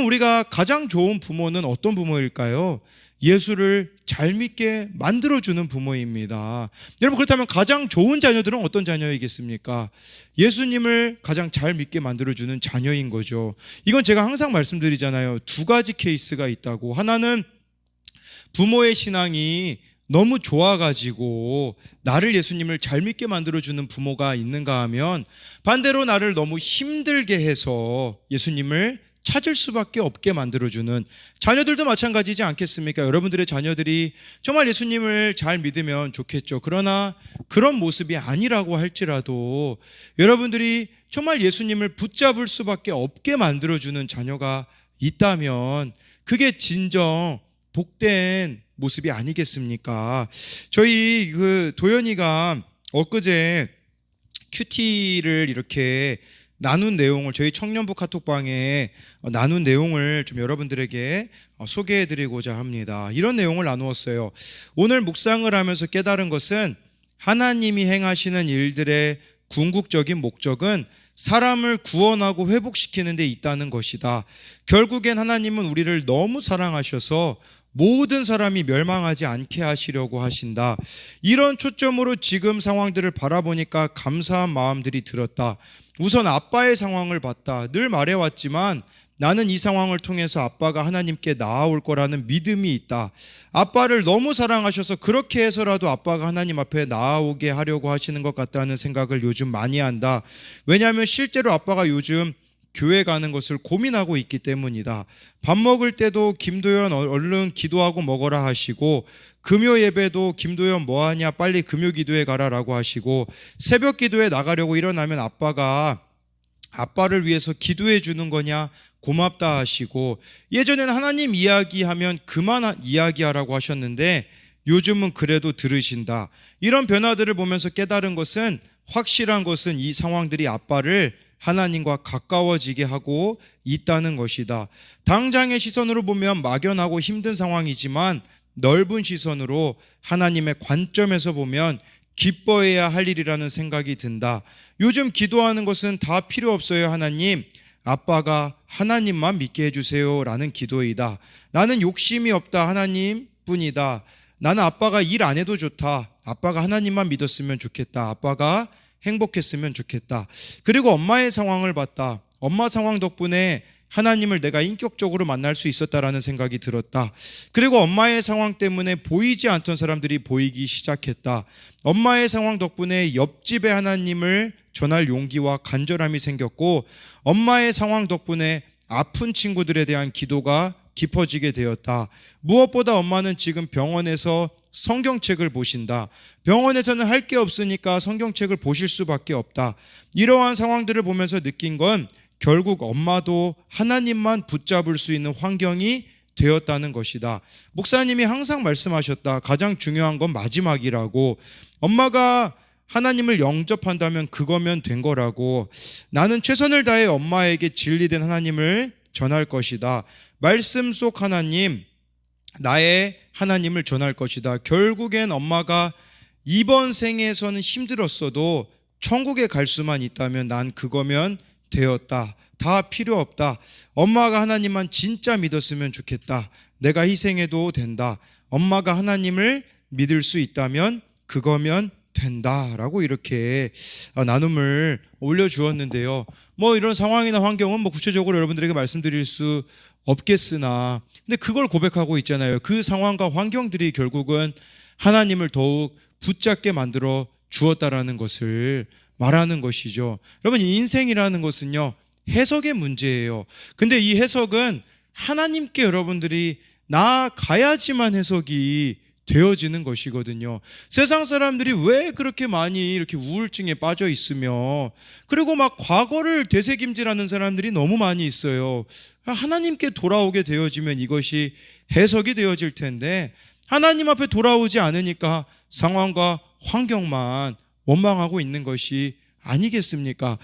여러분 우리가 가장 좋은 부모는 어떤 부모일까요? 예수를 잘 믿게 만들어주는 부모입니다. 여러분 그렇다면 가장 좋은 자녀들은 어떤 자녀이겠습니까? 예수님을 가장 잘 믿게 만들어주는 자녀인 거죠. 이건 제가 항상 말씀드리잖아요. 두 가지 케이스가 있다고. 하나는 부모의 신앙이 너무 좋아가지고 나를 예수님을 잘 믿게 만들어주는 부모가 있는가 하면 반대로 나를 너무 힘들게 해서 예수님을 찾을 수밖에 없게 만들어주는 자녀들도 마찬가지지 않겠습니까? 여러분들의 자녀들이 정말 예수님을 잘 믿으면 좋겠죠. 그러나 그런 모습이 아니라고 할지라도 여러분들이 정말 예수님을 붙잡을 수밖에 없게 만들어주는 자녀가 있다면 그게 진정 복된 모습이 아니겠습니까? 저희 그 도연이가 엊그제 큐티를 이렇게 나눈 내용을 저희 청년부 카톡방에 어, 나눈 내용을 좀 여러분들에게 어, 소개해 드리고자 합니다. 이런 내용을 나누었어요. 오늘 묵상을 하면서 깨달은 것은 하나님이 행하시는 일들의 궁극적인 목적은 사람을 구원하고 회복시키는 데 있다는 것이다. 결국엔 하나님은 우리를 너무 사랑하셔서 모든 사람이 멸망하지 않게 하시려고 하신다. 이런 초점으로 지금 상황들을 바라보니까 감사한 마음들이 들었다. 우선 아빠의 상황을 봤다. 늘 말해왔지만 나는 이 상황을 통해서 아빠가 하나님께 나아올 거라는 믿음이 있다. 아빠를 너무 사랑하셔서 그렇게 해서라도 아빠가 하나님 앞에 나아오게 하려고 하시는 것 같다는 생각을 요즘 많이 한다. 왜냐하면 실제로 아빠가 요즘 교회 가는 것을 고민하고 있기 때문이다. 밥 먹을 때도 김도현 얼른 기도하고 먹어라 하시고 금요 예배도 김도현 뭐 하냐 빨리 금요 기도에 가라라고 하시고 새벽 기도에 나가려고 일어나면 아빠가 아빠를 위해서 기도해 주는 거냐 고맙다 하시고 예전에는 하나님 이야기하면 그만 이야기하라고 하셨는데 요즘은 그래도 들으신다. 이런 변화들을 보면서 깨달은 것은 확실한 것은 이 상황들이 아빠를 하나님과 가까워지게 하고 있다는 것이다. 당장의 시선으로 보면 막연하고 힘든 상황이지만 넓은 시선으로 하나님의 관점에서 보면 기뻐해야 할 일이라는 생각이 든다. 요즘 기도하는 것은 다 필요 없어요, 하나님. 아빠가 하나님만 믿게 해주세요. 라는 기도이다. 나는 욕심이 없다, 하나님 뿐이다. 나는 아빠가 일 안 해도 좋다. 아빠가 하나님만 믿었으면 좋겠다. 아빠가 행복했으면 좋겠다. 그리고 엄마의 상황을 봤다. 엄마 상황 덕분에 하나님을 내가 인격적으로 만날 수 있었다라는 생각이 들었다. 그리고 엄마의 상황 때문에 보이지 않던 사람들이 보이기 시작했다. 엄마의 상황 덕분에 옆집의 하나님을 전할 용기와 간절함이 생겼고 엄마의 상황 덕분에 아픈 친구들에 대한 기도가 깊어지게 되었다. 무엇보다 엄마는 지금 병원에서 성경책을 보신다. 병원에서는 할 게 없으니까 성경책을 보실 수밖에 없다. 이러한 상황들을 보면서 느낀 건 결국 엄마도 하나님만 붙잡을 수 있는 환경이 되었다는 것이다. 목사님이 항상 말씀하셨다. 가장 중요한 건 마지막이라고. 엄마가 하나님을 영접한다면 그거면 된 거라고. 나는 최선을 다해 엄마에게 진리된 하나님을 전할 것이다. 말씀 속 하나님, 나의 하나님을 전할 것이다. 결국엔 엄마가 이번 생에서는 힘들었어도 천국에 갈 수만 있다면 난 그거면 되었다. 다 필요 없다. 엄마가 하나님만 진짜 믿었으면 좋겠다. 내가 희생해도 된다. 엄마가 하나님을 믿을 수 있다면 그거면 된다라고 이렇게 나눔을 올려주었는데요. 뭐 이런 상황이나 환경은 뭐 구체적으로 여러분들에게 말씀드릴 수 없겠으나, 근데 그걸 고백하고 있잖아요. 그 상황과 환경들이 결국은 하나님을 더욱 붙잡게 만들어 주었다라는 것을 말하는 것이죠. 여러분, 인생이라는 것은요, 해석의 문제예요. 근데 이 해석은 하나님께 여러분들이 나가야지만 해석이 되어지는 것이거든요. 세상 사람들이 왜 그렇게 많이 이렇게 우울증에 빠져 있으며, 그리고 막 과거를 되새김질하는 사람들이 너무 많이 있어요. 하나님께 돌아오게 되어지면 이것이 해석이 되어질 텐데, 하나님 앞에 돌아오지 않으니까 상황과 환경만 원망하고 있는 것이 아니겠습니까?